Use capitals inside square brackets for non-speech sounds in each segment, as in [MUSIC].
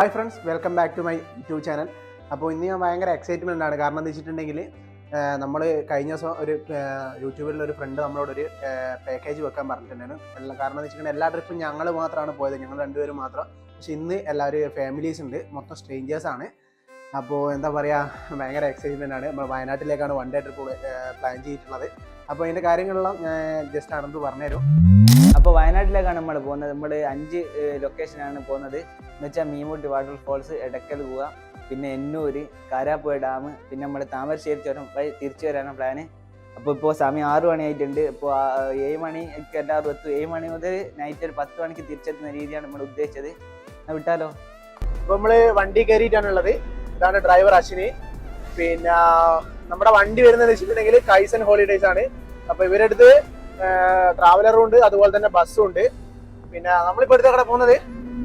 Hi friends welcome back to my YouTube channel അപ്പോൾ ഇന്ന് ഞാൻ ഭയങ്കര എക്സൈറ്റ്മെന്റ് ആണ് കാരണം എന്താ വെച്ചിട്ടുണ്ടെങ്കിൽ നമ്മൾ കഴിഞ്ഞ ദിവസം ഒരു യൂട്യൂബിലുള്ള ഒരു ഫ്രണ്ട് നമ്മളോട് ഒരു പാക്കേജ് വെക്കാൻ പറഞ്ഞിട്ടുണ്ടായിരുന്നു. എല്ലാം കാരണം എന്ന് വെച്ചിട്ടുണ്ടെങ്കിൽ എല്ലാ ട്രിപ്പും ഞങ്ങൾ മാത്രമാണ് പോയത്. ഞങ്ങൾ രണ്ടുപേരും മാത്രം. പക്ഷെ ഇന്ന് എല്ലാവരും ഫാമിലീസ് ഉണ്ട്. മൊത്തം സ്ട്രേഞ്ചേഴ്സ് ആണ്. അപ്പോൾ എന്താ പറയുക ഭയങ്കര എക്സൈറ്റ്മെന്റ് ആണ്. നമ്മൾ വയനാട്ടിലേക്കാണ് വൺ ഡേ ട്രിപ്പ് പ്ലാൻ ചെയ്തിട്ടുള്ളത്. അപ്പോൾ അതിന്റെ കാര്യങ്ങളെല്ലാം ഞാൻ ജസ്റ്റ് ആണെന്ന് പറഞ്ഞുതരും. അപ്പോൾ വയനാട്ടിലേക്കാണ് നമ്മൾ പോകുന്നത്. നമ്മൾ അഞ്ച് ലൊക്കേഷനാണ് പോകുന്നത്. എന്ന് വെച്ചാൽ മീമുട്ടി വാട്ടർഫോൾസ് എടക്കൽ പോവുക പിന്നെ എന്നൂര് കാരാപ്പുഴ ഡാം പിന്നെ നമ്മൾ താമരശ്ശേരി ചുരം തിരിച്ചു വരാനാണ് പ്ലാന് അപ്പോൾ ഇപ്പോൾ സമയം ആറു മണിയായിട്ടുണ്ട്. ഇപ്പോൾ ഏഴ് മണിക്ക് എല്ലാവരും എത്തും. ഏഴ് മണി മുതൽ നൈറ്റ് ഒരു പത്ത് മണിക്ക് തിരിച്ചെത്തുന്ന രീതിയാണ് നമ്മൾ ഉദ്ദേശിച്ചത്. വിട്ടാലോ? അപ്പോൾ നമ്മൾ വണ്ടി കയറിയിട്ടാണുള്ളത്. ഇതാണ് ഡ്രൈവർ അശ്വിനി. പിന്നെ നമ്മുടെ വണ്ടി വരുന്നത് വെച്ചിട്ടുണ്ടെങ്കിൽ കൈസൻ ഹോളിഡേസ് ആണ്. അപ്പോൾ ഇവരടുത്ത് ട്രാവലറും ഉണ്ട് അതുപോലെ തന്നെ ബസ്സും ഉണ്ട്. പിന്നെ നമ്മളിപ്പോ എടുത്ത കട പോകുന്നത്?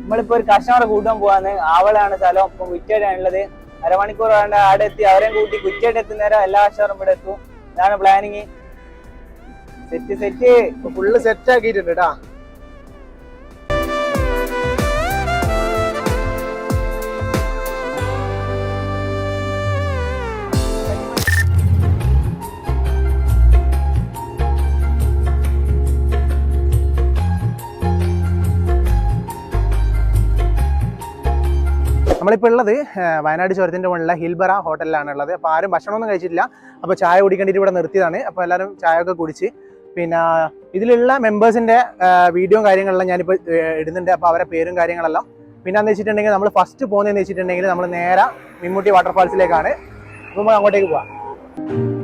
നമ്മളിപ്പോ ഒരു കസ്റ്റമറെ കൂട്ടാൻ പോവാന്ന്. ആവളാണ് സ്ഥലം. ഇപ്പം കുറ്റേടാണുള്ളത്. അരമണിക്കൂർ വേണ്ട അവിടെ എത്തി. അവരെയും കൂട്ടി കുറ്റേട്ട് എത്തുന്നേരം എല്ലാ കസ്റ്റമറും ഇവിടെ എത്തും. ഇതാണ് planning set set full set ആക്കിയിട്ടുണ്ട് കേട്ടാ നമ്മളിപ്പോൾ ഉള്ളത് വയനാട് ചുരത്തിന്റെ മുകളിലെ ഹിൽബറ ഹോട്ടലിലാണ് ഉള്ളത്. അപ്പോൾ ആരും ഭക്ഷണമൊന്നും കഴിച്ചിട്ടില്ല. അപ്പോൾ ചായ കുടിക്കേണ്ടിയിട്ട് ഇവിടെ നിർത്തിയതാണ്. അപ്പോൾ എല്ലാവരും ചായ ഒക്കെ കുടിച്ച് പിന്നെ ഇതിലുള്ള മെമ്പേഴ്സിന്റെ വീഡിയോയും കാര്യങ്ങളെല്ലാം ഞാനിപ്പോൾ ഇടുന്നുണ്ട്. അപ്പോൾ അവരെ പേരും കാര്യങ്ങളെല്ലാം. പിന്നെ എന്ന് വെച്ചിട്ടുണ്ടെങ്കിൽ നമ്മൾ ഫസ്റ്റ് പോകുന്നതെന്ന് വെച്ചിട്ടുണ്ടെങ്കിൽ നമ്മൾ നേരെ മിമ്മൂട്ടി വാട്ടർഫാൾസിലേക്കാണ് അപ്പോൾ നമ്മൾ അങ്ങോട്ടേക്ക് പോവാം.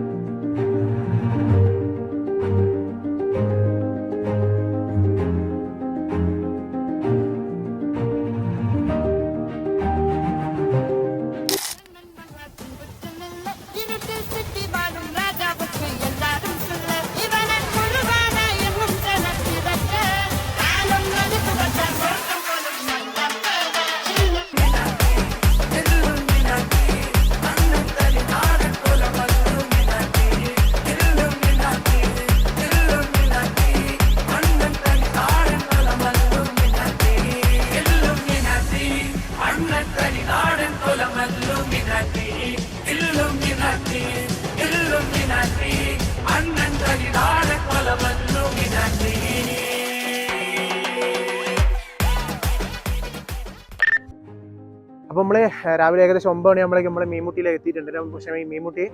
രാവിലെ ഏകദേശം ഒമ്പത് മണിയാകുമ്പോഴേക്കും നമ്മൾ മീമുട്ടിയിലേക്ക് എത്തിയിട്ടുണ്ട്. പക്ഷേ ഈ മീമുട്ടി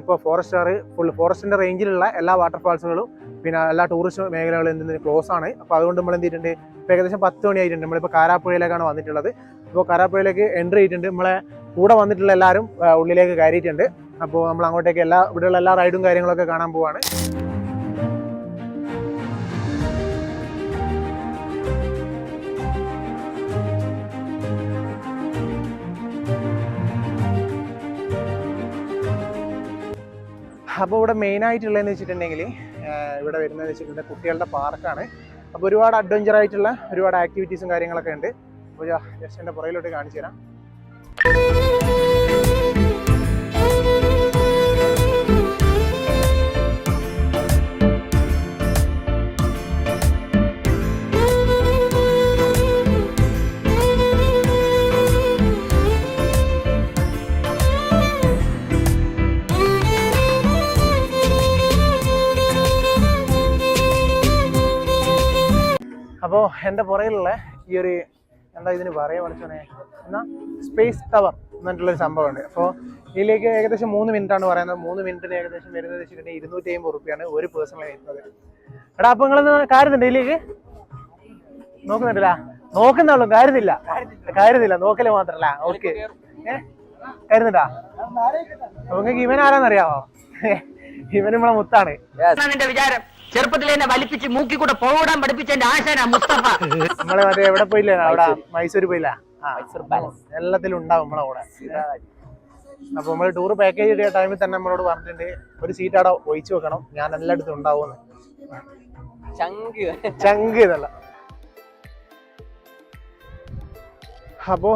ഇപ്പോൾ ഫോറസ്റ്റാർ ഫുൾ ഫോറസ്റ്റിന്റെ റേഞ്ചിലുള്ള എല്ലാ വാട്ടർഫാൾസുകളും പിന്നെ എല്ലാ ടൂറിസ്റ്റ് മേഖലകളും എന്തെങ്കിലും ക്ലോസ് ആണ്. അപ്പോൾ അതുകൊണ്ട് നമ്മൾ എന്ത് ചെയ്തിട്ടുണ്ട്? ഏകദേശം പത്ത് മണിയായിട്ടുണ്ട് നമ്മളിപ്പോൾ കാരാപ്പുഴയിലേക്കാണ് വന്നിട്ടുള്ളത്. അപ്പോൾ കാരാപ്പുഴയിലേക്ക് എൻട്രി ചെയ്തിട്ടുണ്ട്. നമ്മളെ കൂടെ വന്നിട്ടുള്ള എല്ലാവരും ഉള്ളിലേക്ക് കയറിയിട്ടുണ്ട്. അപ്പോൾ നമ്മൾ അങ്ങോട്ടേക്ക് എല്ലാ ഇവിടെയുള്ള എല്ലാ റൈഡും കാര്യങ്ങളൊക്കെ കാണാൻ പോവാണ്. അപ്പോൾ ഇവിടെ മെയിൻ ആയിട്ടുള്ളതെന്ന് വെച്ചിട്ടുണ്ടെങ്കിൽ ഇവിടെ വരുന്നതെന്ന് വെച്ചിട്ടുണ്ടെങ്കിൽ കുട്ടികളുടെ പാർക്കാണ്. അപ്പോൾ ഒരുപാട് അഡ്വഞ്ചർ ആയിട്ടുള്ള ഒരുപാട് ആക്ടിവിറ്റീസും കാര്യങ്ങളൊക്കെ ഉണ്ട്. അപ്പോൾ ജസ്റ്റ് എന്റെ പുറകിലോട്ട് കാണിച്ചു തരാം. എന്റെ പുറകിലുള്ള ഈ ഒരു എന്താ ഇതിന് പറയാ പഠിച്ചോനെ എന്നാ? സ്പേസ് ടവർ എന്നിട്ടുള്ളൊരു സംഭവമുണ്ട്. അപ്പോൾ ഇതിലേക്ക് ഏകദേശം മൂന്ന് മിനിറ്റാണ് ആണ് പറയുന്നത്. മൂന്ന് മിനിറ്റിന് ഏകദേശം വരുന്നത് വെച്ചിട്ടുണ്ടെങ്കിൽ ഇരുന്നൂറ്റി അമ്പത് റുപ്യാണ് ഒരു പേഴ്സണൽ വരുന്നത്. എടാ അപ്പോൾ നിങ്ങൾ കാര്യമുണ്ട് ഇതിലേക്ക്? നോക്കുന്നുണ്ടല്ല? നോക്കുന്നുള്ളൂ കാര്യത്തില്ല കാര്യത്തില്ല നോക്കൽ മാത്രല്ല ഓക്കെ ഏഹ് കരുന്നുണ്ടാ നിങ്ങൾക്ക് ഇവൻ ആരാന്നറിയാമോ ഇവൻ നമ്മളെ മുത്താണ്. വിചാരം. ചെറുപ്പത്തിൽ എന്നെ വലിപ്പിച്ച് മൂക്കി കൂടെ പോടാൻ പഠിപ്പിച്ച എന്റെ ആശാന മുസ്തഫ. നമ്മൾ മറ്റേ എവിടെ പോയില്ലേ? അവിടെ മൈസൂർ പോയില്ല എല്ലാത്തിലും ഉണ്ടാവും നമ്മളെ കൂടെ. അപ്പൊ നമ്മൾ ടൂർ പാക്കേജ് കിട്ടിയ ടൈമിൽ തന്നെ നമ്മളോട് പറഞ്ഞിട്ടുണ്ട് ഒരു സീറ്റ് അവിടെ ഒഴിച്ചു വെക്കണം. ഞാൻ എല്ലായിടത്തും ഉണ്ടാവുമെന്ന്. ചങ്ക്. ചങ്ക് ഇതല്ല അപ്പോ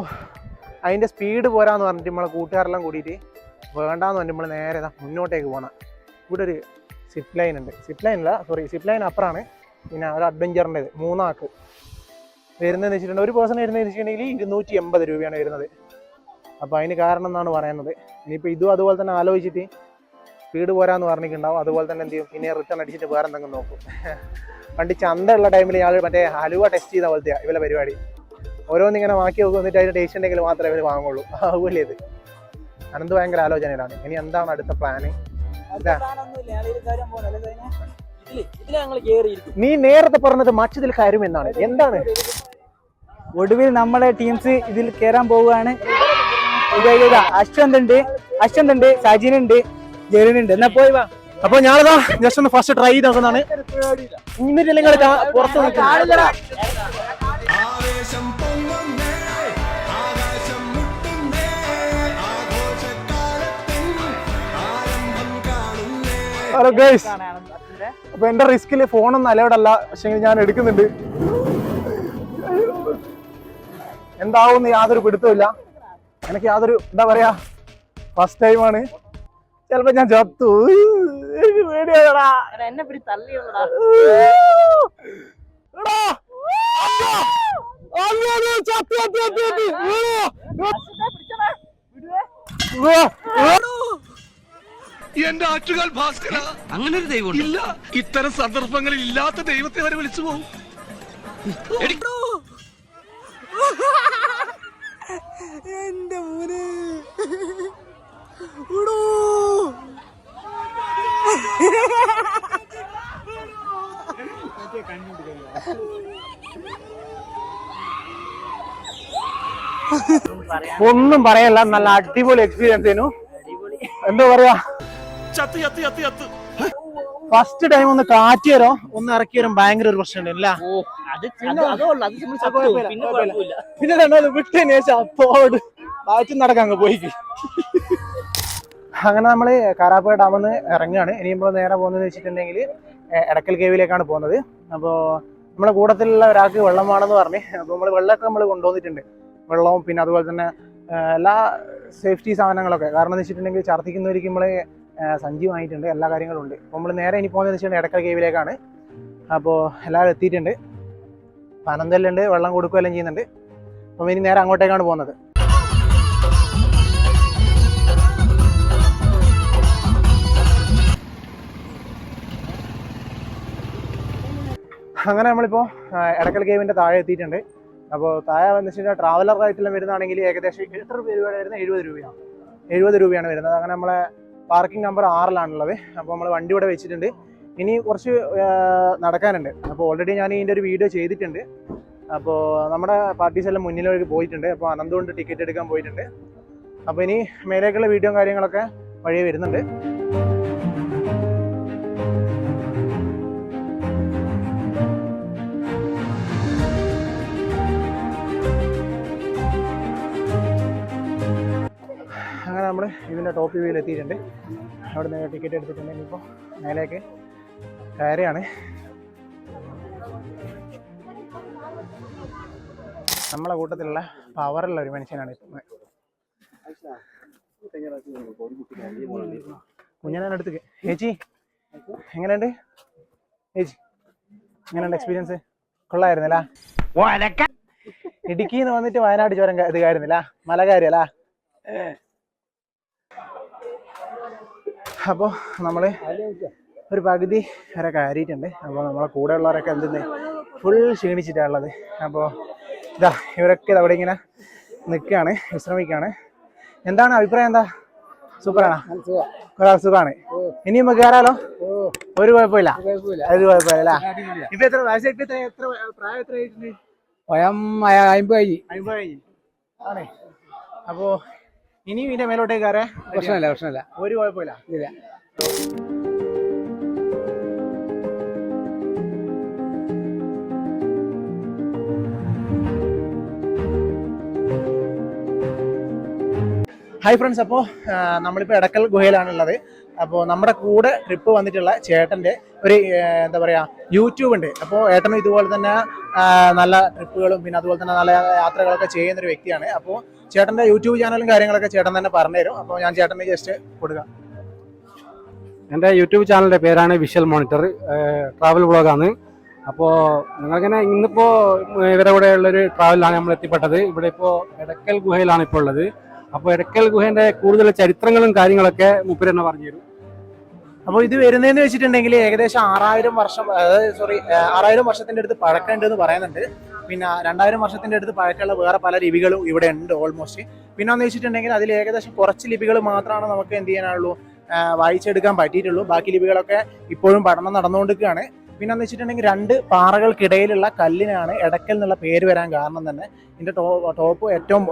അതിന്റെ സ്പീഡ് പോരാന്ന് പറഞ്ഞിട്ട് നമ്മളെ കൂട്ടുകാരെല്ലാം കൂടിയിട്ട് വേണ്ടാന്ന് പറഞ്ഞിട്ട് നമ്മൾ നേരെ മുന്നോട്ടേക്ക് പോകണം ഇവിടെ ഒരു സിപ്പ് ലൈൻ ഉണ്ട്. സിപ്പ് ലൈൻ അല്ല സോറി സിപ്പ് ലൈൻ അപ്പുറമാണ് പിന്നെ ഒരു അഡ്വഞ്ചറിന്റെത് മൂന്നാക്ക്. വരുന്നതെന്ന് വെച്ചിട്ടുണ്ടെങ്കിൽ ഒരു പേഴ്സൺ വരുന്നതെന്ന് വെച്ചിട്ടുണ്ടെങ്കിൽ ഇരുന്നൂറ്റി എൺപത് രൂപയാണ് വരുന്നത്. അപ്പോൾ അതിന് കാരണം എന്നാണ് പറയുന്നത്. ഇനിയിപ്പോൾ ഇതും അതുപോലെ തന്നെ ആലോചിച്ചിട്ട് സ്പീഡ് പോരാന്ന് പറഞ്ഞിട്ടുണ്ടാവും. അതുപോലെ തന്നെ എന്ത് ചെയ്യും? പിന്നെ റിട്ടേൺ അടിച്ചിട്ട് വേറെ എന്തെങ്കിലും നോക്കും. പണ്ട് ചന്ത ഉള്ള ടൈമിൽ ഞാൻ മറ്റേ ഹലുവ ടെസ്റ്റ് ചെയ്ത പോലത്തെ ഇവരെ പരിപാടി. ഓരോന്നിങ്ങനെ മാക്കി നോക്കും എന്നിട്ട് അതിന് ടേസ്റ്റ് ഉണ്ടെങ്കിൽ മാത്രമേ ഇവർ വാങ്ങുള്ളൂ. അതുപോലെ ഇത്. അനന്ത് ഭയങ്കര ആലോചനയിലാണ്. ഇനി എന്താണ് അടുത്ത പ്ലാന് ഞങ്ങൾ നീ നേരത്തെ പറഞ്ഞത് മറ്റതിൽ കാര്യം എന്നാണ്. എന്താണ്? ഒടുവിൽ നമ്മളെ ടീംസ് ഇതിൽ കയറാൻ പോവുകയാണ്. ഇത് ഇതാ അശ്വന്ത് ഉണ്ട് അശ്വന്ത് ഉണ്ട് സജിൻ ഉണ്ട് ജെറിൻ ഉണ്ട് എന്നാ പോയി വാ. അപ്പൊ ഞാനതാ ജസ്റ്റ് ഒന്ന് ഫസ്റ്റ് ട്രൈ ചെയ്ത് നോക്കുന്നതാണ് എന്നിട്ട് നിങ്ങൾ പുറത്ത് നിൽക്കുന്നത്. ഹലോ ഗൈസ് അപ്പൊ എന്റെ റിസ്കിൽ ഫോണൊന്നും അലൗഡ് അല്ല പക്ഷെ ഞാൻ എടുക്കുന്നുണ്ട്. എന്താവും യാതൊരു പിടുത്തമില്ല എനിക്ക് യാതൊരു എന്താ പറയാ ഫസ്റ്റ് ടൈമാണ് ചിലപ്പോ ഞാൻ ചത്തു. എനിക്ക് പേടിയാടാ എന്നെ പിടി ചത്തു, ചത്തു, എന്റെ ആറ്റുകാൽ ഭാസ്കര. അങ്ങനെ ഒരു ദൈവം ഇല്ല ഇത്തരം സന്ദർഭങ്ങളിൽ ഇല്ലാത്ത ദൈവത്തെ വരെ വിളിച്ചു പോകും എന്റെ മോനെ. ഒന്നും പറയല്ല നല്ല അടിപൊളി എക്സ്പീരിയൻസ് ആയിരുന്നു എന്താ പറയാ? ചത്ത് ചത്ത് ചത്ത് ചത്ത് ഫസ്റ്റ് ടൈം ഒന്ന് കാറ്റി തരോ ഒന്ന് ഇറക്കി വരും. ഭയങ്കര ഒരു പ്രശ്നം ഇല്ല പിന്നെ? രണ്ടാമത് വിട്ടതിന് ശേഷം അപ്പോട് ബാറ്റ് നടക്കാൻ പോയി. അങ്ങനെ നമ്മൾ കാരാപ്പുഴ ഡാമിൽ നിന്ന് ഇറങ്ങുകയാണ്. നമ്മൾ നേരെ പോകുന്നത് വെച്ചിട്ടുണ്ടെങ്കിൽ എടക്കൽ കേവിലേക്കാണ് പോകുന്നത്. അപ്പോൾ നമ്മുടെ കൂട്ടത്തിലുള്ള ഒരാൾക്ക് വെള്ളം വേണമെന്ന് പറഞ്ഞ് അപ്പോൾ നമ്മൾ വെള്ളമൊക്കെ നമ്മൾ കൊണ്ടുവന്നിട്ടുണ്ട്. വെള്ളവും പിന്നെ അതുപോലെ തന്നെ എല്ലാ സേഫ്റ്റി സാധനങ്ങളൊക്കെ. കാരണം എന്ന് വെച്ചിട്ടുണ്ടെങ്കിൽ ഛർദ്ദിക്കുന്നവർക്ക് നമ്മൾ സഞ്ചി വാങ്ങിയിട്ടുണ്ട് എല്ലാ കാര്യങ്ങളും ഉണ്ട്. അപ്പോൾ നമ്മൾ നേരെ ഇനി പോകുന്നത് വെച്ചിട്ടുണ്ടെങ്കിൽ എടക്കൽ കേവിലേക്കാണ് അപ്പോൾ എല്ലാവരും എത്തിയിട്ടുണ്ട്. പനന്തല്ലുണ്ട് വെള്ളം കൊടുക്കുകയെല്ലാം ചെയ്യുന്നുണ്ട്. അപ്പോൾ ഇനി നേരെ അങ്ങോട്ടേക്കാണ് പോകുന്നത്. അങ്ങനെ നമ്മളിപ്പോൾ എടക്കൽ കേവിന്റെ താഴെ എത്തിയിട്ടുണ്ട്. അപ്പോൾ താഴെ വന്ന് വെച്ചാൽ ട്രാവലർ ആയിട്ടെല്ലാം വരുന്നതാണെങ്കിൽ ഏകദേശം എത്ര രൂപയാണ് വരുന്നത്? എഴുപത് രൂപയാണ്. എഴുപത് രൂപയാണ് വരുന്നത്. അങ്ങനെ നമ്മളെ പാർക്കിംഗ് നമ്പർ ആറിലാണുള്ളത്. അപ്പോൾ നമ്മൾ വണ്ടി ഇവിടെ വെച്ചിട്ടുണ്ട്. ഇനി കുറച്ച് നടക്കാനുണ്ട്. അപ്പോൾ ഓൾറെഡി ഞാൻ ഇതിന്റെ ഒരു വീഡിയോ ചെയ്തിട്ടുണ്ട്. അപ്പോൾ നമ്മുടെ പാർട്ടീസ് എല്ലാം മുന്നിലേക്ക് പോയിട്ടുണ്ട്. അപ്പോൾ അനന്തുകൊണ്ട് ടിക്കറ്റ് എടുക്കാൻ പോയിട്ടുണ്ട്. അപ്പോൾ ഇനി മേലേക്കുള്ള വീഡിയോയും കാര്യങ്ങളൊക്കെ വഴിയെ വരുന്നുണ്ട്. നമ്മൾ ഇതിന്റെ ടോപ്പ് വ്യൂവിൽ എത്തിയിട്ടുണ്ട്. അവിടെ നിന്ന് ടിക്കറ്റ് എടുത്തിട്ടുണ്ട്. ഇപ്പോൾ മേലേക്ക് കയറിയാണ്. നമ്മളെ കൂട്ടത്തിലുള്ള പവറുള്ള ഒരു മനുഷ്യനാണ് ഇപ്പം. കുഞ്ഞനാണ് അടുത്തേക്ക്. ചേച്ചി എങ്ങനെയുണ്ട്? ചേച്ചി എങ്ങനെയുണ്ട് എക്സ്പീരിയൻസ് കൊള്ളായിരുന്നല്ല? ഇടുക്കിന്ന് വന്നിട്ട് വയനാട് ചുരം ഇത് കാര്യന്നില്ല മല അപ്പോൾ നമ്മൾ ഒരു പകുതി വരെ കയറിയിട്ടുണ്ട്. അപ്പോൾ നമ്മളെ കൂടെ ഉള്ളവരൊക്കെ എന്തെന്ന് ഫുൾ ക്ഷീണിച്ചിട്ടാണുള്ളത്. അപ്പോൾ ഇതാ ഇവരൊക്കെ അവിടെ ഇങ്ങനെ നിൽക്കുകയാണ് വിശ്രമിക്കുകയാണ്. എന്താണ് അഭിപ്രായം? എന്താ? സൂപ്പറാണോ? ഒരാൾ സുഖമാണ്. ഇനി നമുക്ക് കയറാലോ? ഒരു കുഴപ്പമില്ല. ഒരു കുഴപ്പമില്ല ഇപ്പൊ എത്ര വയസ്സായിട്ട് എത്ര എത്ര പ്രായം എത്ര ആയിട്ടുണ്ട്? അമ്പത് കഴിഞ്ഞ്. അമ്പത് കഴിഞ്ഞ്. ആണേ. അപ്പോ ഇനിയും ഇതിന്റെ മേലോട്ടേക്ക് കയറാൻ പ്രശ്നമില്ല പ്രശ്നമില്ല. ഒരു കുഴപ്പമില്ല. ഇല്ല. ഹായ് ഫ്രണ്ട്സ് അപ്പോൾ നമ്മളിപ്പോൾ എടക്കൽ ഗുഹയിലാണുള്ളത്. അപ്പോൾ നമ്മുടെ കൂടെ ട്രിപ്പ് വന്നിട്ടുള്ള ചേട്ടന്റെ ഒരു എന്താ പറയുക യൂട്യൂബ് ഉണ്ട്. അപ്പോൾ ഏട്ടനും ഇതുപോലെ തന്നെ നല്ല ട്രിപ്പുകളും പിന്നെ അതുപോലെ തന്നെ നല്ല യാത്രകളൊക്കെ ചെയ്യുന്ന ഒരു വ്യക്തിയാണ്. അപ്പോൾ ചേട്ടന്റെ യൂട്യൂബ് ചാനലും കാര്യങ്ങളൊക്കെ ചേട്ടൻ തന്നെ പറഞ്ഞുതരും. അപ്പോൾ ഞാൻ ചേട്ടനെ ജസ്റ്റ് കൊടുക്കാം. എന്റെ യൂട്യൂബ് ചാനലിന്റെ പേരാണ് വിഷ്വൽ മോണിറ്റർ ട്രാവൽ വ്ളോഗാണ് അപ്പോൾ ഞങ്ങളിങ്ങനെ ഇന്നിപ്പോൾ ഇവരുടെ കൂടെ ഉള്ളൊരു ട്രാവലിലാണ് നമ്മൾ എത്തിപ്പെട്ടത്. ഇവിടെ ഇപ്പോൾ എടക്കൽ ഗുഹയിലാണ് ഇപ്പോൾ ഉള്ളത്. അപ്പോൾ എടക്കൽ ഗുഹേന്റെ കൂടുതൽ ചരിത്രങ്ങളും കാര്യങ്ങളൊക്കെ മുപ്പര് തന്നെ പറഞ്ഞു തരും അപ്പോൾ ഇത് വരുന്നതെന്ന് വെച്ചിട്ടുണ്ടെങ്കിൽ ഏകദേശം ആറായിരം വർഷം അതായത് സോറി ആറായിരം വർഷത്തിന്റെ അടുത്ത് പഴക്കമുണ്ട് പറയുന്നുണ്ട്. പിന്നെ രണ്ടായിരം വർഷത്തിന്റെ അടുത്ത് പഴക്കമുള്ള വേറെ പല ലിപികളും ഇവിടെ ഉണ്ട് ഓൾമോസ്റ്റ് പിന്നെ എന്ന് വെച്ചിട്ടുണ്ടെങ്കിൽ അതിൽ ഏകദേശം കുറച്ച് ലിപികൾ മാത്രമാണ് നമുക്ക് എന്ത് ചെയ്യാനുള്ളൂ വായിച്ചെടുക്കാൻ പറ്റിയിട്ടുള്ളൂ. ബാക്കി ലിപികളൊക്കെ ഇപ്പോഴും പഠനം നടന്നുകൊണ്ടിരിക്കുകയാണ്. പിന്നെ എന്ന് വെച്ചിട്ടുണ്ടെങ്കിൽ രണ്ട് പാറകൾക്കിടയിലുള്ള കല്ലിനാണ് എടക്കൽ എന്നുള്ള പേര് വരാൻ കാരണം തന്നെ. ഇതിന്റെ ടോ ടോപ്പ് ഏറ്റവും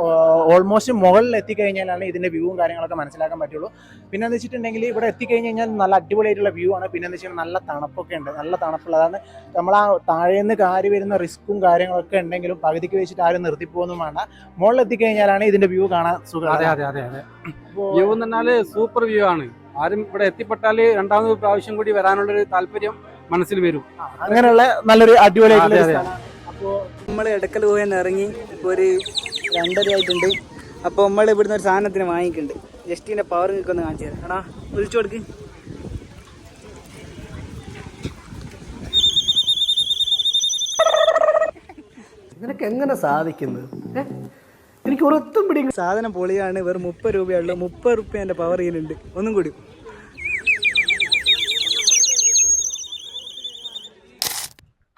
ഓൾമോസ്റ്റ് മുകളിൽ എത്തിക്കഴിഞ്ഞാലാണ് ഇതിന്റെ വ്യൂവും കാര്യങ്ങളൊക്കെ മനസ്സിലാക്കാൻ പറ്റുള്ളൂ. പിന്നെ എന്ന് വെച്ചിട്ടുണ്ടെങ്കിൽ ഇവിടെ എത്തിക്കഴിഞ്ഞ് കഴിഞ്ഞാൽ നല്ല അടിപൊളിയായിട്ടുള്ള വ്യൂ ആണ്. പിന്നെ എന്ന് വെച്ചിട്ടുണ്ടെങ്കിൽ നല്ല തണുപ്പൊക്കെ ഉണ്ട്. നല്ല തണുപ്പുള്ള അതാണ് നമ്മൾ ആ താഴേന്ന് കാരി വരുന്ന റിസ്ക്കും കാര്യങ്ങളൊക്കെ ഉണ്ടെങ്കിലും പകുതിക്ക് വെച്ചിട്ട് ആരും നിർത്തിപ്പോന്നും വേണ്ട. മുകളിൽ എത്തിക്കഴിഞ്ഞാലാണ് ഇതിന്റെ വ്യൂ കാണാൻ സുഖം. അതെ അതെ അതെ അതെ. വ്യൂ എന്ന് പറഞ്ഞാൽ സൂപ്പർ വ്യൂ ആണ്. ആരും ഇവിടെ എത്തിപ്പെട്ടാൽ രണ്ടാമത് പ്രാവശ്യം കൂടി വരാനുള്ളൊരു താല്പര്യം മനസ്സിൽ വരും. അങ്ങനെയുള്ള നല്ലൊരു അടിപൊളിയായിട്ടുള്ള അപ്പോൾ നമ്മൾ ഇടക്കൽ പോയി ഇറങ്ങി ഇപ്പോൾ ഒരു രണ്ടര ആയിട്ടുണ്ട്. അപ്പോൾ നമ്മൾ ഇവിടുന്ന് ഒരു സാധനത്തിന് വാങ്ങിക്കുന്നുണ്ട് ജസ്റ്റിന്റെ പവർ നിങ്ങൾക്ക് ഒന്ന് കാണിച്ചു തരാം. എടാ വിളിച്ചു കൊടുക്ക്. നിനക്ക് എങ്ങനെ സാധിക്കുന്നത്? എനിക്ക് ഒരൊത്തും പിടി സാധനം പൊളിയാണ്. വെറും മുപ്പത് രൂപയുള്ളൂ മുപ്പത് റുപ്യ എന്റെ പവർ ചെയ്യലുണ്ട് ഒന്നും കൂടി.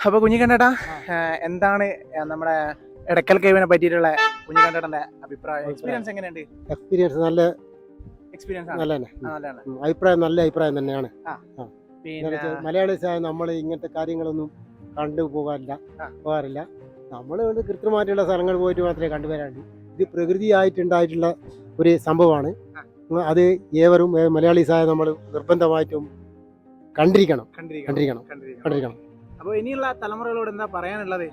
അപ്പൊ കുഞ്ഞിക്കണ്ടേട്ടാ എന്താണ് നമ്മുടെ എടക്കൽ കേവിനെ പറ്റിയിട്ടുള്ള കുഞ്ഞിക്കണ്ടേട്ടന്റെ അഭിപ്രായം? എക്സ്പീരിയൻസ് എങ്ങനെയുണ്ട്? എക്സ്പീരിയൻസ് നല്ല എക്സ്പീരിയൻസ് ആണ്. നല്ലതാണ് അഭിപ്രായം നല്ല അഭിപ്രായം തന്നെയാണ്. പിന്നെ മലയാളീസായ നമ്മൾ ഇങ്ങനത്തെ കാര്യങ്ങളൊന്നും കണ്ടു പോകാറില്ല. പോകാറില്ല. നമ്മൾ കൃത്യമായിട്ടുള്ള സ്ഥലങ്ങൾ പോയിട്ട് മാത്രമേ കണ്ടുവരാണ്ട് ഇത് പ്രകൃതിയായിട്ടുണ്ടായിട്ടുള്ള ഒരു സംഭവമാണ്. അത് ഏവരും മലയാളി മലയാളീസായ നമ്മൾ നിർബന്ധമായിട്ടും കണ്ടിരിക്കണം. കണ്ടിരിക്കണം. കണ്ടിരിക്കണം. കണ്ടിരിക്കണം കണ്ടിരിക്കണം അപ്പൊ ഇനിയുള്ള തലമുറകളോട് എന്താ പറയാനുള്ളത്?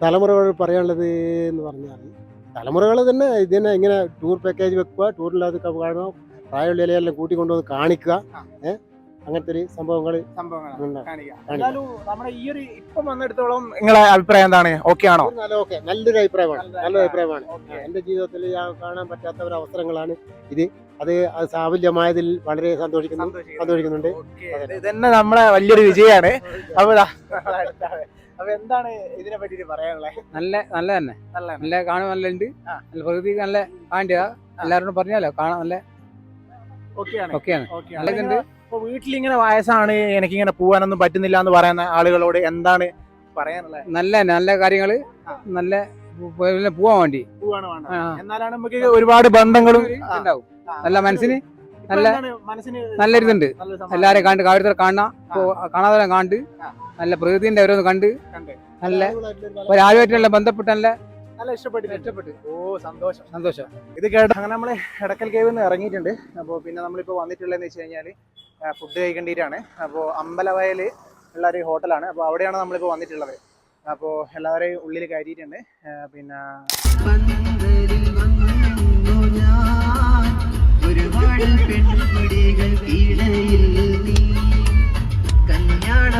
തലമുറകൾ പറയാനുള്ളത് എന്ന് പറഞ്ഞാൽ തലമുറകൾ തന്നെ ഇതിനെ ഇങ്ങനെ ടൂർ പാക്കേജ് വെക്കുക ടൂറിലത് കാണുക പ്രായമുള്ള ഇലയെല്ലാം കൂട്ടിക്കൊണ്ടുവന്ന് കാണിക്കുക ഏഹ് അങ്ങനത്തെ ഒരു സംഭവങ്ങൾ സംഭവങ്ങൾ നമ്മുടെ ഈ ഒരു ഇപ്പം വന്നിടത്തോളം നിങ്ങളെ അഭിപ്രായം എന്താണ്? ഓക്കെ ആണോ? നല്ല ഓക്കെ നല്ലൊരു അഭിപ്രായമാണ്. നല്ലൊരു അഭിപ്രായമാണ്. ഓക്കെ എന്റെ ജീവിതത്തിൽ ഞാൻ കാണാൻ പറ്റാത്ത ഒരു അവസരങ്ങളാണ് ഇത്. അത് സാഫല്യമായതിൽ വളരെ സന്തോഷിക്കുന്നു. സന്തോഷിക്കുന്നുണ്ട്. ഇത് ഇതന്നെ നമ്മളെ വലിയൊരു വിജയമാണ്. അപ്പൊ അപ്പൊ എന്താണ് ഇതിനെ പറ്റിട്ട് പറയാനുള്ളത് നല്ല നല്ല തന്നെ. നല്ല കാണാൻ നല്ല ഉണ്ട് നല്ല പ്രകൃതി നല്ല കാണ്ടിയ എല്ലാവരോടും പറഞ്ഞാലോ കാണാൻ നല്ല ഓക്കെയാണ് ഓക്കെ ഓക്കെയാണ് നല്ലതുണ്ട്. അപ്പൊ വീട്ടിലിങ്ങനെ വയസ്സാണ് എനിക്കിങ്ങനെ പോകാനൊന്നും പറ്റുന്നില്ല എന്ന് പറയുന്ന ആളുകളോട് എന്താണ് പറയാനുള്ളത് നല്ല നല്ല കാര്യങ്ങൾ നല്ല പോവാൻ വേണ്ടി. എന്നാലാണ് നമുക്ക് ഒരുപാട് ബന്ധങ്ങളും ഉണ്ടാവും. നല്ല മനസ്സിന് നല്ല- മനസ്സിന് നല്ല ഇതുണ്ട്. എല്ലാരെയും കണ്ട് കാഴ്ച കാണാം കാണാതെ കണ്ട് നല്ല പ്രകൃതിന്റെ ഓരോന്ന് കണ്ട് കണ്ട്. നല്ല ഒരാളുമായിട്ടുള്ള ബന്ധപ്പെട്ട് നല്ല നല്ല ഇഷ്ടപ്പെട്ടു ഇഷ്ടപ്പെട്ടു. ഓ സന്തോഷം. സന്തോഷം. ഇത് കേട്ടോ അങ്ങനെ നമ്മൾ ഇടക്കൽ കേവ് ഇറങ്ങിയിട്ടുണ്ട്. അപ്പോൾ പിന്നെ നമ്മളിപ്പോൾ വന്നിട്ടുള്ളതെന്ന് വെച്ച് കഴിഞ്ഞാൽ ഫുഡ് കഴിക്കേണ്ടിയിട്ടാണ് അപ്പോൾ അമ്പലവയൽ ഉള്ള ഒരു ഹോട്ടലാണ്. അപ്പോൾ അവിടെയാണ് നമ്മളിപ്പോൾ വന്നിട്ടുള്ളത്. അപ്പോൾ എല്ലാവരെയും ഉള്ളിൽ കയറ്റിയിട്ടുണ്ട്. പിന്നെ ഒരുപാട് പെൺകുടികൾ ഇടയിൽ നീ. ഞാൻ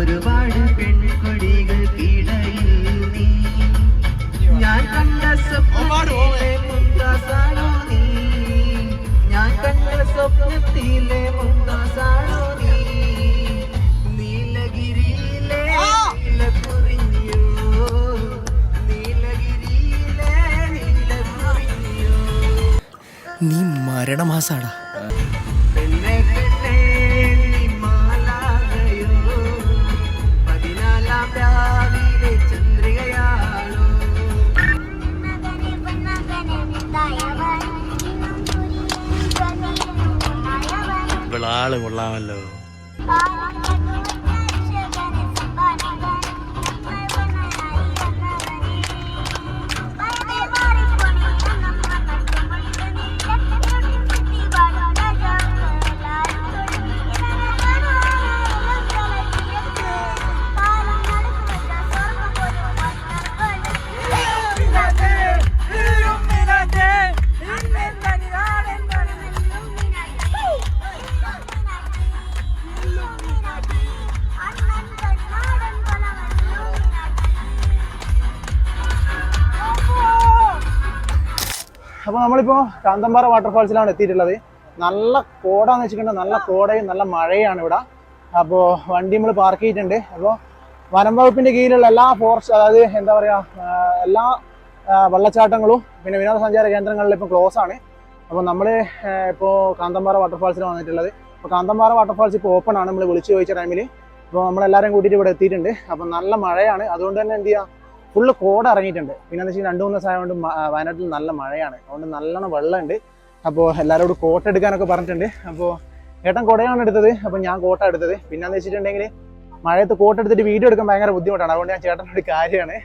ഒരുപാട് സ്വപ്നം കണ്ട സ്വപ്നത്തിലെ മുന്താസാണോ നീലഗിരിയിലെ നീ മരണമാസാടാ. ഇവളാൾ കൊള്ളാമല്ലോ. നമ്മളിപ്പോൾ കാന്തമ്പാറ വാട്ടർഫാൾസിലാണ് എത്തിയിട്ടുള്ളത്. നല്ല കോടാന്ന് വെച്ചിട്ടുണ്ടെങ്കിൽ നല്ല കോടയും നല്ല മഴയാണ് ഇവിടെ. അപ്പോൾ വണ്ടി നമ്മൾ പാർക്ക് ചെയ്തിട്ടുണ്ട്. അപ്പോൾ വനം വകുപ്പിന്റെ കീഴിലുള്ള എല്ലാ ഫോറസ്റ്റ് അതായത് എന്താ പറയാ എല്ലാ വെള്ളച്ചാട്ടങ്ങളും പിന്നെ വിനോദസഞ്ചാര കേന്ദ്രങ്ങളിലും ഇപ്പോൾ ക്ലോസ് ആണ്. അപ്പോൾ നമ്മൾ ഇപ്പോൾ കാന്തമ്പാറ വാട്ടർഫാൾസിൽ വന്നിട്ടുള്ളത്. അപ്പോൾ കാന്തമ്പാറ വാട്ടർഫാൾസ് ഇപ്പോൾ ഓപ്പൺ ആണ്. നമ്മൾ വിളിച്ചു ചോദിച്ച ടൈമിൽ അപ്പോൾ നമ്മളെല്ലാവരും കൂട്ടിയിട്ട് ഇവിടെ എത്തിയിട്ടുണ്ട്. അപ്പോൾ നല്ല മഴയാണ്. അതുകൊണ്ട് തന്നെ എന്ത് ചെയ്യുക ഫുള്ള് കോട ഇറങ്ങിയിട്ടുണ്ട്. പിന്നെ എന്താ വെച്ചാൽ രണ്ട് മൂന്ന് ദിവസം ആയതുകൊണ്ട് വയനാട്ടിൽ നല്ല മഴയാണ്. അതുകൊണ്ട് നല്ലോണം വെള്ളമുണ്ട്. അപ്പോൾ എല്ലാവരോടും കോട്ട എടുക്കാനൊക്കെ പറഞ്ഞിട്ടുണ്ട്. അപ്പോൾ ഏട്ടൻ കുടയാണ് എടുത്തത്. അപ്പോൾ ഞാൻ കോട്ട എടുത്തത്. പിന്നെ എന്ന് വെച്ചിട്ടുണ്ടെങ്കിൽ മഴയത്ത് കോട്ട എടുത്തിട്ട് വീഡിയോ എടുക്കാൻ ഭയങ്കര ബുദ്ധിമുട്ടാണ്. അതുകൊണ്ട് ഞാൻ ചേട്ടനോട് കാര്യമാണ്.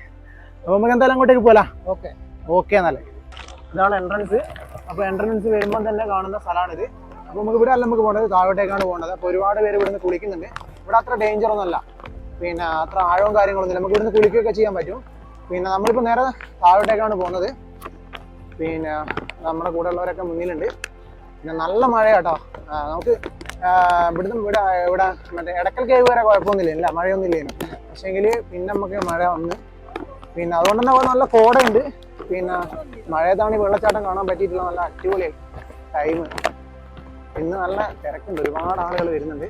അപ്പോൾ നമുക്ക് എന്തായാലും അങ്ങോട്ടേക്ക് പോകാം ഓക്കെ. ഓക്കെ എന്നാലേ. ഇതാണ് എൻട്രൻസ് അപ്പോൾ എൻട്രൻസ് വരുമ്പോൾ തന്നെ കാണുന്ന സ്ഥലമാണിത്. അപ്പോൾ നമുക്ക് ഇവിടെ അല്ല നമുക്ക് പോകേണ്ടത് താഴോട്ടേക്കാണ് പോകേണ്ടത് അപ്പോൾ ഒരുപാട് പേര് ഇവിടുന്ന് കുളിക്കുന്നുണ്ട്. ഇവിടെ അത്ര ഡേഞ്ചർ ഒന്നുമല്ല. പിന്നെ അത്ര ആഴവും കാര്യങ്ങളൊന്നുമില്ല. നമുക്ക് ഇവിടുന്ന് കുളിക്കുകയൊക്കെ ചെയ്യാൻ പറ്റും. പിന്നെ നമ്മളിപ്പോൾ നേരെ താഴോട്ടേക്കാണ് പോകുന്നത്. പിന്നെ നമ്മുടെ കൂടെ ഉള്ളവരൊക്കെ മുന്നിലുണ്ട്. പിന്നെ നല്ല മഴയാട്ടോ. നമുക്ക് ഇവിടുന്ന് ഇവിടെ ഇവിടെ മറ്റേ ഇടക്കൽ കേവ് വരെ കുഴപ്പമൊന്നുമില്ല. മഴയൊന്നുമില്ലേനു പക്ഷേങ്കിൽ പിന്നെ നമുക്ക് മഴ വന്ന് പിന്നെ അതുകൊണ്ട് തന്നെ നല്ല കോടയുണ്ട്. പിന്നെ മഴയത്താണ് ഈ വെള്ളച്ചാട്ടം കാണാൻ പറ്റിയിട്ടുള്ള നല്ല അടിപൊളി ടൈം ഇന്ന് നല്ല തിരക്കുണ്ട്. ഒരുപാട് ആളുകൾ വരുന്നുണ്ട്.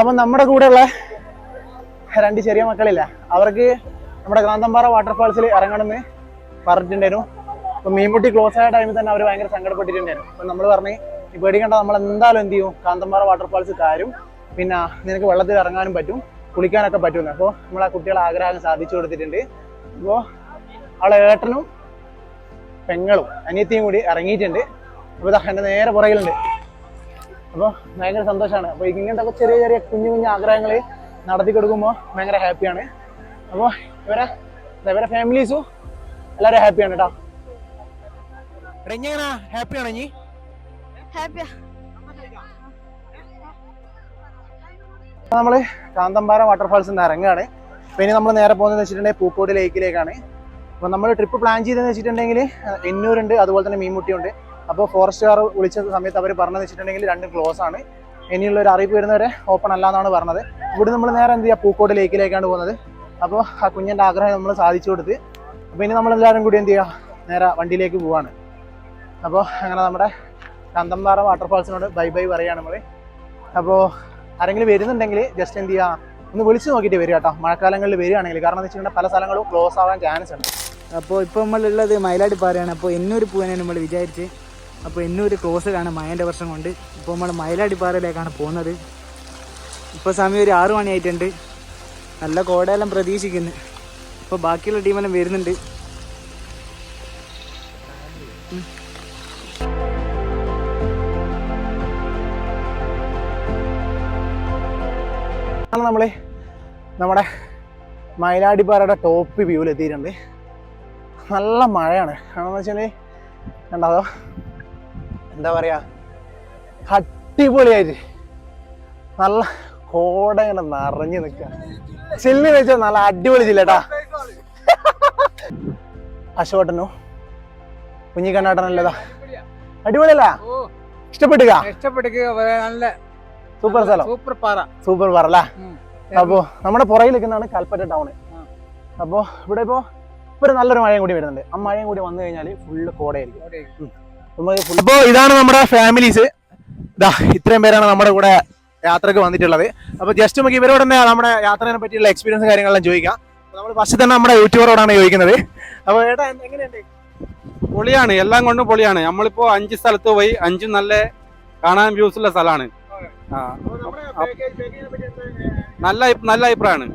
അപ്പം നമ്മുടെ കൂടെയുള്ള രണ്ട് ചെറിയ മക്കളില്ല. അവർക്ക് നമ്മുടെ കാന്തമ്പാറ വാട്ടർഫാൾസിൽ ഇറങ്ങണമെന്ന് പറഞ്ഞിട്ടുണ്ടായിരുന്നു. അപ്പം മീൻമുട്ടി ക്ലോസ് ആയ ടൈമിൽ തന്നെ അവർ ഭയങ്കര സങ്കടപ്പെട്ടിട്ടുണ്ടായിരുന്നു. അപ്പം നമ്മൾ പറഞ്ഞ് ഈ പേടിക്കണ്ട നമ്മൾ എന്തായാലും എന്ത് ചെയ്യും? കാന്തമ്പാറ വാട്ടർഫാൾസ് കാരും പിന്നെ നിനക്ക് വെള്ളത്തിൽ ഇറങ്ങാനും പറ്റും കുളിക്കാനൊക്കെ പറ്റുമെന്ന്. അപ്പോൾ നമ്മൾ ആ കുട്ടികളെ ആഗ്രഹം സാധിച്ചു കൊടുത്തിട്ടുണ്ട്. അപ്പോൾ അവളെ ഏട്ടനും പെങ്ങളും അനിയത്തിയും കൂടി ഇറങ്ങിയിട്ടുണ്ട്. അപ്പോൾ ഇതാ എന്റെ നേരെ പുറകിലുണ്ട്. അപ്പോൾ ഭയങ്കര സന്തോഷമാണ് അപ്പോൾ ഇങ്ങനത്തെ ചെറിയ ചെറിയ കുഞ്ഞു കുഞ്ഞു ആഗ്രഹങ്ങൾ നടത്തി കൊടുക്കുമ്പോൾ ഭയങ്കര ഹാപ്പിയാണ്. അപ്പോൾ ഇവരെ ഇവരെ ഫാമിലീസും എല്ലാവരും ഹാപ്പിയാണ് കേട്ടോ. എങ്ങനെ? ഹാപ്പിയാണോ ഇനി? നമ്മൾ കാന്തമ്പാറ വാട്ടർഫാൾസിൽ നിന്ന് ഇറങ്ങുകയാണ്. അപ്പോൾ ഇനി നമ്മൾ നേരെ പോകുന്നത് വെച്ചിട്ടുണ്ടെങ്കിൽ പൂക്കോട് ലേക്കിലേക്കാണ് അപ്പോൾ നമ്മൾ ട്രിപ്പ് പ്ലാൻ ചെയ്തതെന്ന് വെച്ചിട്ടുണ്ടെങ്കിൽ എന്നൂരുണ്ട് അതുപോലെ തന്നെ മീൻമുട്ടിയുണ്ട്. അപ്പോൾ ഫോറസ്റ്റുകാർ വിളിച്ച സമയത്ത് അവർ പറഞ്ഞതെന്ന് വെച്ചിട്ടുണ്ടെങ്കിൽ രണ്ടും ക്ലോസ് ആണ്. ഇനിയുള്ള ഒരു അറിയിപ്പ് വരുന്നവരെ ഓപ്പൺ അല്ല എന്നാണ് പറഞ്ഞത്. ഇവിടെ നമ്മൾ നേരെ എന്ത് ചെയ്യുക പൂക്കോട് ലേക്കിലേക്കാണ് പോകുന്നത്. അപ്പോൾ ആ കുഞ്ഞിന്റെ ആഗ്രഹം നമ്മൾ സാധിച്ചു കൊടുത്ത്. അപ്പോൾ ഇനി നമ്മളെല്ലാവരും കൂടി എന്ത് ചെയ്യുക നേരെ വണ്ടിയിലേക്ക് പോവാണ്. അപ്പോൾ അങ്ങനെ നമ്മുടെ കന്തംപാറ വാട്ടർഫാൾസിനോട് ബൈ ബൈ പറയുകയാണ് നമ്മൾ അപ്പോൾ ആരെങ്കിലും വരുന്നുണ്ടെങ്കിൽ ജസ്റ്റ് എന്ത് ചെയ്യുക ഒന്ന് വിളിച്ച് നോക്കിയിട്ട് വരിക കേട്ടോ. മഴക്കാലങ്ങളിൽ വരികയാണെങ്കിൽ. കാരണം എന്ന് വെച്ചിട്ടുണ്ടെങ്കിൽ പല സ്ഥലങ്ങളും ക്ലോസ് ആവാൻ ചാൻസ് ഉണ്ട്. അപ്പോൾ ഇപ്പോൾ നമ്മളുള്ളത് മയിലാടി പാറയാണ് അപ്പോൾ എന്നൊരു പോകാനാണ് നമ്മൾ വിചാരിച്ച്. അപ്പോൾ എന്നൂര് ക്ലോസ് കാണാം. മഴന്റെ വർഷം കൊണ്ട്. ഇപ്പോൾ നമ്മൾ മയിലാടിപ്പാറയിലേക്കാണ് പോകുന്നത്. ഇപ്പോൾ സമയം ഒരു ആറു മണിയായിട്ടുണ്ട്. നല്ല കോടയെല്ലാം പ്രതീക്ഷിക്കുന്നു. ഇപ്പോൾ ബാക്കിയുള്ള ടീമെല്ലാം വരുന്നുണ്ട്. നമ്മളെ നമ്മുടെ മയിലാടിപ്പാറയുടെ ടോപ്പ് വ്യൂവിൽ എത്തിയിട്ടുണ്ട്. നല്ല മഴയാണ്. കാരണം എന്ന് വെച്ചാൽ കണ്ടോ എന്താ പറയാ? അടിപൊളിയായിട്ട്. നല്ല കോട ഇങ്ങനെ നിറഞ്ഞു നിൽക്കുക ചില്ല് വെച്ചാൽ നല്ല അടിപൊളി ചില്ലേട്ടാ. അശോട്ടനോ കുഞ്ഞിക്കണ്ണാട്ടനല്ലതാ അടിപൊളിയല്ല? ഇഷ്ടപ്പെട്ടുക? ഇഷ്ടപ്പെടുക നല്ല സൂപ്പർ സ്ഥലം. സൂപ്പർ പാറ. സൂപ്പർ പറ അപ്പോ നമ്മുടെ പുറകിൽ നിൽക്കുന്നതാണ് കൽപ്പറ്റ ടൗണ്. അപ്പോ ഇവിടെ ഇപ്പോ ഇപ്പൊ ഒരു നല്ലൊരു മഴയും കൂടി വരുന്നുണ്ട്. ആ മഴയും കൂടി വന്നു കഴിഞ്ഞാൽ ഫുള്ള് കോടയായിരിക്കും. അപ്പോ ഇതാണ് നമ്മുടെ ഫാമിലീസ് ഇതാ ഇത്രയും പേരാണ് നമ്മുടെ കൂടെ യാത്രയ്ക്ക് വന്നിട്ടുള്ളത്. അപ്പൊ ജസ്റ്റ് നമുക്ക് ഇവരോട് തന്നെ നമ്മുടെ യാത്രയെ പറ്റിയുള്ള എക്സ്പീരിയൻസ് കാര്യങ്ങളെല്ലാം ചോദിക്കാം. നമ്മൾ ഫസ്റ്റ് തന്നെ നമ്മുടെ യൂട്യൂബറോടാണ് ചോദിക്കുന്നത്. അപ്പൊ ഏട്ടാ എങ്ങനെയുണ്ട്? പൊളിയാണ് എല്ലാം കൊണ്ടും പൊളിയാണ്. നമ്മളിപ്പോ അഞ്ച് സ്ഥലത്ത് പോയി അഞ്ചും നല്ല കാണാൻ വ്യൂസ് ഉള്ള സ്ഥലമാണ്. നല്ല നല്ല അഭിപ്രായമാണ്.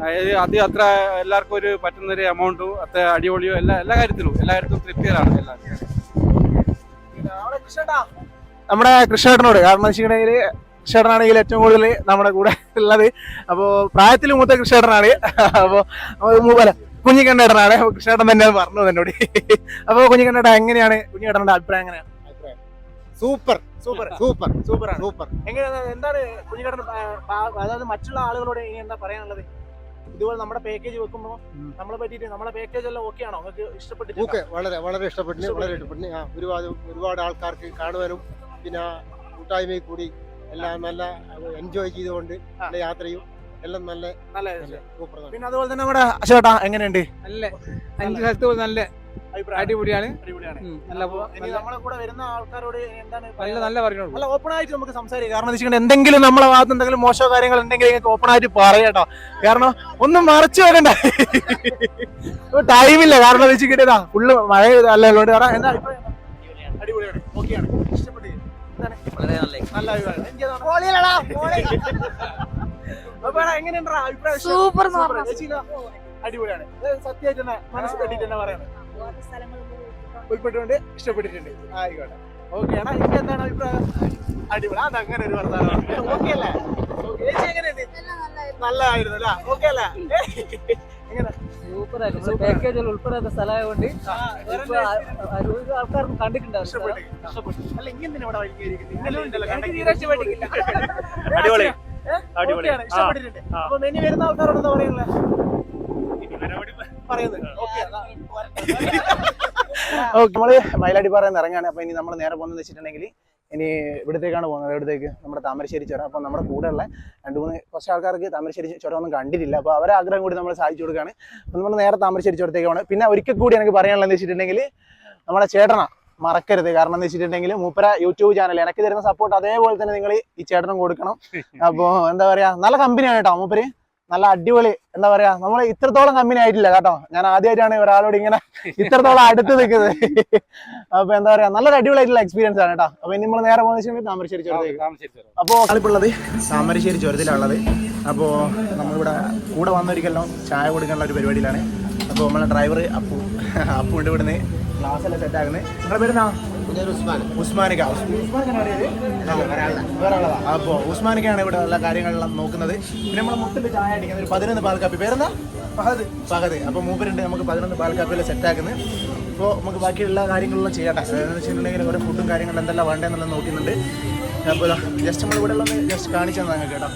അതായത് അത് അത്ര എല്ലാവർക്കും ഒരു പറ്റുന്ന ഒരു എമൗണ്ടും അത്ര അടിപൊളിയോ എല്ലാ എല്ലാ കാര്യത്തിലും എല്ലാവർക്കും തൃപ്തികരാണ് എല്ലാവർക്കും നമ്മുടെ കൃഷ്ണേട്ടനോട് കാരണം വെച്ചിട്ടുണ്ടെങ്കിൽ കൃഷ്ണേട്ടനാണെങ്കിൽ ഏറ്റവും കൂടുതൽ നമ്മുടെ കൂടെ ഉള്ളത്. അപ്പോ പ്രായത്തിൽ മൂത്ത കൃഷ്ണേട്ടനാണ്. അപ്പോ മൂപ്പല കുഞ്ഞിക്കണ്ണേട്ടനാണ്. കൃഷ്ണേട്ടൻ തന്നെ പറഞ്ഞു എന്നോട് അപ്പൊ കുഞ്ഞിക്കണ്ണേട്ടൻ എങ്ങനെയാണ് കുഞ്ഞിക്കേട്ടന്റെ അഭിപ്രായം എങ്ങനെയാണ്? സൂപ്പർ സൂപ്പർ സൂപ്പർ സൂപ്പർ ആണ് സൂപ്പർ. എങ്ങനെയാണ് എന്താണ് കുഞ്ഞിക്കേട്ടൻ അതായത് മറ്റുള്ള ആളുകളോട് ഇനി എന്താ പറയാനുള്ളത്? ഇതുപോലെ നമ്മുടെ പാക്കേജ് വെക്കുമ്പോൾ നമ്മളെ പറ്റിയിട്ട് നമ്മളെ പാക്കേജ് എല്ലാം ഓക്കെ ആണോ? നിങ്ങൾക്ക് ഇഷ്ടപ്പെട്ടിട്ടുണ്ടോ? ഓക്കെ വളരെ വളരെ ഇഷ്ടപ്പെട്ടു. വളരെ ഇഷ്ടപ്പെട്ടു. ആ ഒരുപാട് ഒരുപാട് ആൾക്കാർക്ക് കാണുവാനും പിന്നെ കൂട്ടായ്മയിൽ കൂടി എല്ലാം നല്ല എൻജോയ് ചെയ്തുകൊണ്ട് നല്ല യാത്രയും എല്ലാം നല്ല നല്ല പിന്നെ അതുപോലെ തന്നെ നമ്മുടെ ചേട്ടാ എങ്ങനെയുണ്ട്? നല്ല അഞ്ച് സ്ഥലത്ത് നല്ല അടിപൊളിയാണ്. നല്ല ഇനി നമ്മളെ കൂടെ വരുന്ന ആൾക്കാരോട് എന്താണ് നല്ല പറയാനുള്ളത്? നല്ല ഓപ്പൺ ആയിട്ട് നമുക്ക് സംസാരിക്കാം. കാരണം വെച്ചിട്ടുണ്ടെങ്കിൽ എന്തെങ്കിലും നമ്മളെ ഭാഗത്ത് എന്തെങ്കിലും മോശമോ കാര്യങ്ങൾ ഉണ്ടെങ്കിൽ നിങ്ങൾക്ക് ഓപ്പൺ ആയിട്ട് പറയാട്ടോ കാരണം ഒന്നും മറച്ചു വെക്കണ്ട. ടൈമില്ല കാരണം എന്താ വെച്ചിട്ടുണ്ടെങ്കിൽ ഫുള്ള് മഴ അല്ലല്ലോ കാരണം എന്താ? അടിപൊളിയാണ്. ഓക്കെയാണ്. ഇഷ്ടപ്പെട്ടു. സൂപ്പർ? അടിപൊളിയാണ്. സത്യമായിട്ട് തന്നെ മനസ്സ് തട്ടിട്ട് തന്നെ പറയണം. ഉൾപ്പെട്ടുകൊണ്ട് ഇഷ്ടപ്പെട്ടിട്ടുണ്ട്. ആയിക്കോട്ടെ. ഓക്കെ ആണോ എനിക്ക് എന്താണ് അഭിപ്രായം? അടിപൊളി. അത് അങ്ങനെ ഒരു വർത്താനം ഓക്കെ അല്ലേ? ചേച്ചി എങ്ങനെയുണ്ട് നല്ലതായിരുന്നു. അല്ലേ? ഓക്കെ അല്ലേ? എങ്ങനെ? പാക്കേജിൽ ഉൾപ്പെടാത്ത സ്ഥലമായതുകൊണ്ട് ആൾക്കാർക്ക് കണ്ടിട്ടുണ്ടാവും പറയുന്നത്? ഓക്കെ [LAUGHS] ഓക്കെ നമ്മൾ മയിലാടിപ്പാറയിൽ നിന്ന് ഇറങ്ങാണ് അപ്പൊ ഇനി നമ്മൾ നേരെ പോകുന്നത് വെച്ചിട്ടുണ്ടെങ്കിൽ ഇനി ഇവിടത്തേക്കാണ് പോകുന്നത്. ഇവിടത്തേക്ക് നമ്മുടെ താമരശ്ശേരി ചുരം. അപ്പൊ നമ്മുടെ കൂടെ ഉള്ള രണ്ട് മൂന്ന് കുറച്ച് ആൾക്കാർക്ക് താമരശ്ശേരി ചുരം ഒന്നും കണ്ടിട്ടില്ല. അപ്പൊ അവരെ ആഗ്രഹം കൂടി നമ്മൾ സാധിച്ചു കൊടുക്കുകയാണ്. നമ്മൾ നേരെ താമരശ്ശേരി ചുരത്തേക്ക് പോകണം. പിന്നെ ഒരിക്കൽ കൂടി എനിക്ക് പറയാനുള്ളത് വെച്ചിട്ടുണ്ടെങ്കിൽ നമ്മുടെ ചേട്ടന മറക്കരുത്. കാരണം എന്ന് വെച്ചിട്ടുണ്ടെങ്കിൽ മൂപ്പര യൂട്യൂബ് ചാനൽ എനിക്ക് തരുന്ന സപ്പോർട്ട് അതേപോലെ തന്നെ നിങ്ങൾ ഈ ചേട്ടനും കൊടുക്കണം. അപ്പോൾ എന്താ പറയാ നല്ല കമ്പനിയാണ് കേട്ടോ മൂപ്പര്. നല്ല അടിപൊളി എന്താ പറയാ നമ്മൾ ഇത്രത്തോളം കമ്പനി ആയിട്ടില്ല കേട്ടോ. ഞാൻ ആദ്യമായിട്ടാണ് ഒരാളോട് ഇങ്ങനെ ഇത്രത്തോളം അടുത്ത് നിൽക്കുന്നത്. അപ്പൊ എന്താ പറയാ നല്ലൊരു അടിപൊളി ആയിട്ടുള്ള എക്സ്പീരിയൻസ് ആണ് കേട്ടോ. അപ്പൊ ഇനി നമ്മൾ നേരെ പോകുന്ന താമരശ്ശേരി ചുരത്തേക്ക് അപ്പോ കളിപ്പുള്ളത് താമരശ്ശേരി ചുരത്തിലുള്ളത് അപ്പോ നമ്മളിവിടെ കൂടെ വന്നൊരിക്കലും ചായ കൊടുക്കാനുള്ള ഒരു പരിപാടിയിലാണ്. അപ്പോൾ നമ്മളെ ഡ്രൈവർ അപ്പു അപ്പു ഉണ്ട് ഇവിടുന്ന്. ക്ലാസ് എല്ലാം സെറ്റ് ആക്കുന്നത് നിങ്ങളുടെ പേരെന്നാ ഉസ്മാനിക്ക അപ്പോ ഉസ്മാനിക്കാണ് ഇവിടെ എല്ലാ കാര്യങ്ങളെല്ലാം നോക്കുന്നത്. പിന്നെ നമ്മൾ മുട്ടിൽ ചായ അടിക്കുന്ന ഒരു പതിനൊന്ന് പാൽക്കാപ്പി കാപ്പി. പേരെന്താ? ഫഹദ്. ഫഹദ്. അപ്പൊ മൂപ്പരുണ്ട് നമുക്ക് പതിനൊന്ന് പാൽക്കാപ്പിയിൽ സെറ്റാക്കുന്നത് സെറ്റ് ആക്കുന്നത് അപ്പോൾ നമുക്ക് ബാക്കിയുള്ള കാര്യങ്ങളെല്ലാം ചെയ്യട്ടെ. എന്ന് വെച്ചിട്ടുണ്ടെങ്കിൽ ഓരോ ഫുഡും കാര്യങ്ങളും എന്തെല്ലാം വേണ്ടതെന്നുള്ളത് നോക്കുന്നുണ്ട് അപ്പോൾ ജസ്റ്റ് നമ്മൾ ഇവിടെ ഉള്ളത് ജസ്റ്റ് കാണിച്ചു തന്നെ കേട്ടോ.